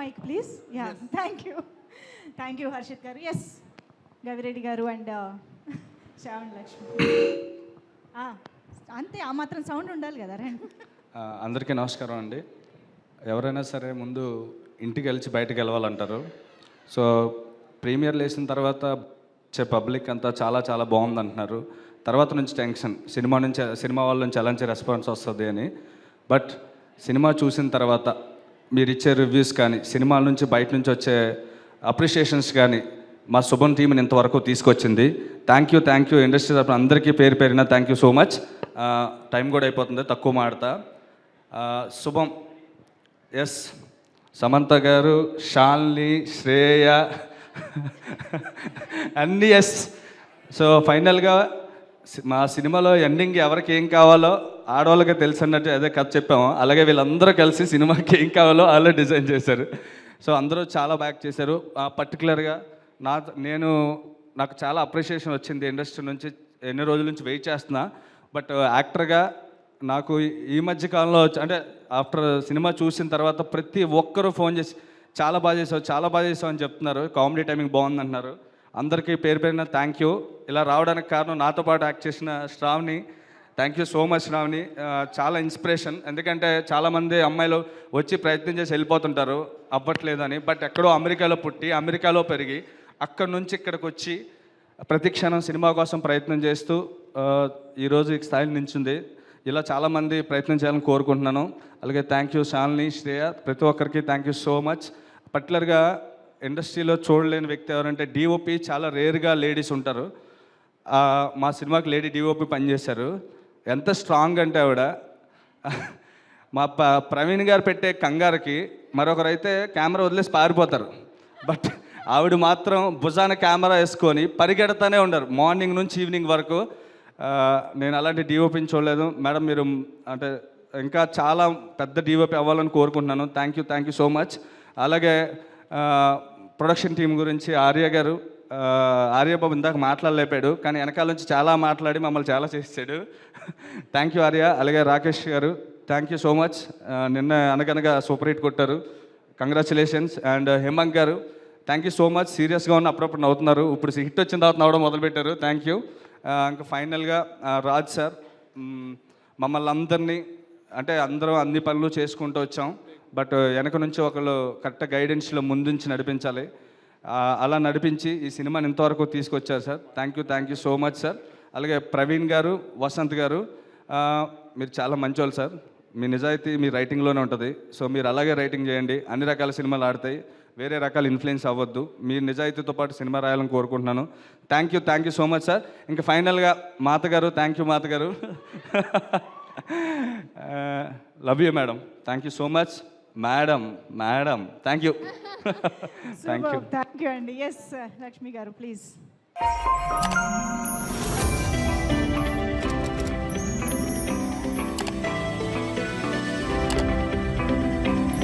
Mic please ya thank you thank you Harshit garu. S Gavireddy గారు and Shravan Lakshmi అంతే ఆ మాత్రం సౌండ్ ఉండాలి కదా రండి. అందరికీ నమస్కారం అండి. ఎవరైనా సరే ముందు ఇంటికి వెళ్ళి బయటకు వెళ్ళాలంటారు. సో ప్రీమియర్ లేసిన తర్వాత వచ్చే పబ్లిక్ అంతా చాలా చాలా బాగుంది అంటున్నారు తర్వాత నుంచి టెన్షన్. సినిమా నుంచి సినిమా వాళ్ళ నుంచి ఎలాంటి రెస్పాన్స్ వస్తుంది అని. బట్ సినిమా చూసిన తర్వాత మీరు ఇచ్చే రివ్యూస్ కానీ సినిమాల నుంచి బయట నుంచి వచ్చే అప్రిషియేషన్స్ కానీ మా శుభం టీంని ఇంతవరకు తీసుకొచ్చింది. Thank you thank you industry తరఫున అందరికీ పేరు పేరిన thank you so much time కూడా అయిపోతుంది తక్కువ మాడతా. శుభం. ఎస్ సమంత గారు షాల్ని శ్రేయ. అన్నీ ఎస్ సో ఫైనల్గా మా సినిమాలో ఎండింగ్ ఎవరికి ఏం కావాలో ఆడవాళ్ళకి తెలుసు అన్నట్టు అదే కథ చెప్పాము. అలాగే వీళ్ళందరూ కలిసి సినిమాకి ఏం కావాలో వాళ్ళే డిజైన్ చేశారు. సో అందరూ చాలా బ్యాక్ చేశారు. పర్టికులర్గా నా నేను నాకు చాలా అప్రిషియేషన్ వచ్చింది ఇండస్ట్రీ నుంచి. ఎన్ని రోజుల నుంచి వెయిట్ చేస్తున్నా. బట్ యాక్టర్గా uh, నాకు ఈ- మధ్య కాలంలో వచ్చి- అంటే ఆఫ్టర్ సినిమా చూసిన తర్వాత ప్రతి ఒక్కరూ ఫోన్ చేసి చాలా బాగా చేసావు చాలా బాగా చేసావు అని చెప్తున్నారు. కామెడీ టైమింగ్ బాగుంది అంటున్నారు అందరికీ పేరు పేరున థ్యాంక్ యూ ఇలా రావడానికి కారణం నాతో పాటు యాక్ట్ చేసిన Sravani. Thank you so much Sravani. చాలా ఇన్స్పిరేషన్ ఎందుకంటే చాలామంది అమ్మాయిలు వచ్చి ప్రయత్నం చేసి వెళ్ళిపోతుంటారు. అవ్వట్లేదని. బట్ ఎక్కడో అమెరికాలో పుట్టి అమెరికాలో పెరిగి అక్కడి నుంచి ఇక్కడికి వచ్చి ప్రతి క్షణం సినిమా కోసం ప్రయత్నం చేస్తూ ఈరోజు ఈ స్థాయిలో నించుంది. ఇలా చాలామంది ప్రయత్నం చేయాలని కోరుకుంటున్నాను. అలాగే థ్యాంక్ యూ శాలిని శ్రేయ ప్రతి ఒక్కరికి థ్యాంక్ యూ సో మచ్ పర్టికులర్గా ఇండస్ట్రీలో చూడలేని వ్యక్తి ఎవరంటే డిఓపి చాలా రేర్గా లేడీస్ ఉంటారు. మా సినిమాకి లేడీ డిఓపి పనిచేశారు. ఎంత స్ట్రాంగ్ అంటే ఆవిడ. మా ప ప్రవీణ్ గారు పెట్టే కంగారుకి మరొకరైతే కెమెరా వదిలేసి పారిపోతారు. బట్ ఆవిడ మాత్రం భుజాన కెమెరా వేసుకొని పరిగెడతానే ఉండరు. మార్నింగ్ నుంచి ఈవినింగ్ వరకు. నేను అలాంటి డిఓపిని చూడలేదు. మేడం మీరు అంటే ఇంకా చాలా పెద్ద డిఓపి అవ్వాలని కోరుకుంటున్నాను. Thank you thank you so much అలాగే ప్రొడక్షన్ టీం గురించి ఆర్య గారు ఆర్యబాబు ఇందాక మాట్లాడలేపాడు కానీ వెనకాల నుంచి చాలా మాట్లాడి మమ్మల్ని చాలా చేసాడు థ్యాంక్ యూ ఆర్య. అలాగే రాకేష్ గారు థ్యాంక్ యూ సో మచ్ నిన్న అనగనగా సూపర్ హిట్ కొట్టారు. Congratulations and uh, Hemanth garu thank you so much సీరియస్గా ఉన్న అప్పుడప్పుడు నవ్వుతున్నారు. ఇప్పుడు హిట్ వచ్చిన తర్వాత నవ్వడం మొదలుపెట్టారు. థ్యాంక్ యూ ఇంకా ఫైనల్గా రాజ్ సార్ మమ్మల్ని అందరినీ అంటే అందరం అన్ని పనులు చేసుకుంటూ వచ్చాం. బట్ వెనక నుంచి ఒకళ్ళు కరెక్ట్ గైడెన్స్లో ముందుంచి నడిపించాలి. అలా నడిపించి ఈ సినిమాని ఇంతవరకు తీసుకొచ్చారు sir. Thank you thank you so much sir అలాగే ప్రవీణ్ గారు వసంత్ గారు మీరు చాలా మంచోళ్ళు సార్. మీ నిజాయితీ మీ రైటింగ్లోనే ఉంటుంది. సో మీరు అలాగే రైటింగ్ చేయండి. అన్ని రకాల సినిమాలు ఆడతాయి. వేరే రకాల ఇన్ఫ్లుయెన్స్ అవ్వద్దు. మీ నిజాయితీతో పాటు సినిమా రాయాలని కోరుకుంటున్నాను. Thank you thank you so much sir ఇంకా ఫైనల్గా Maata garu thank you Maata garu love you madam thank you so much madam madam thank you thank you thank you అండి. S Lakshmi garu please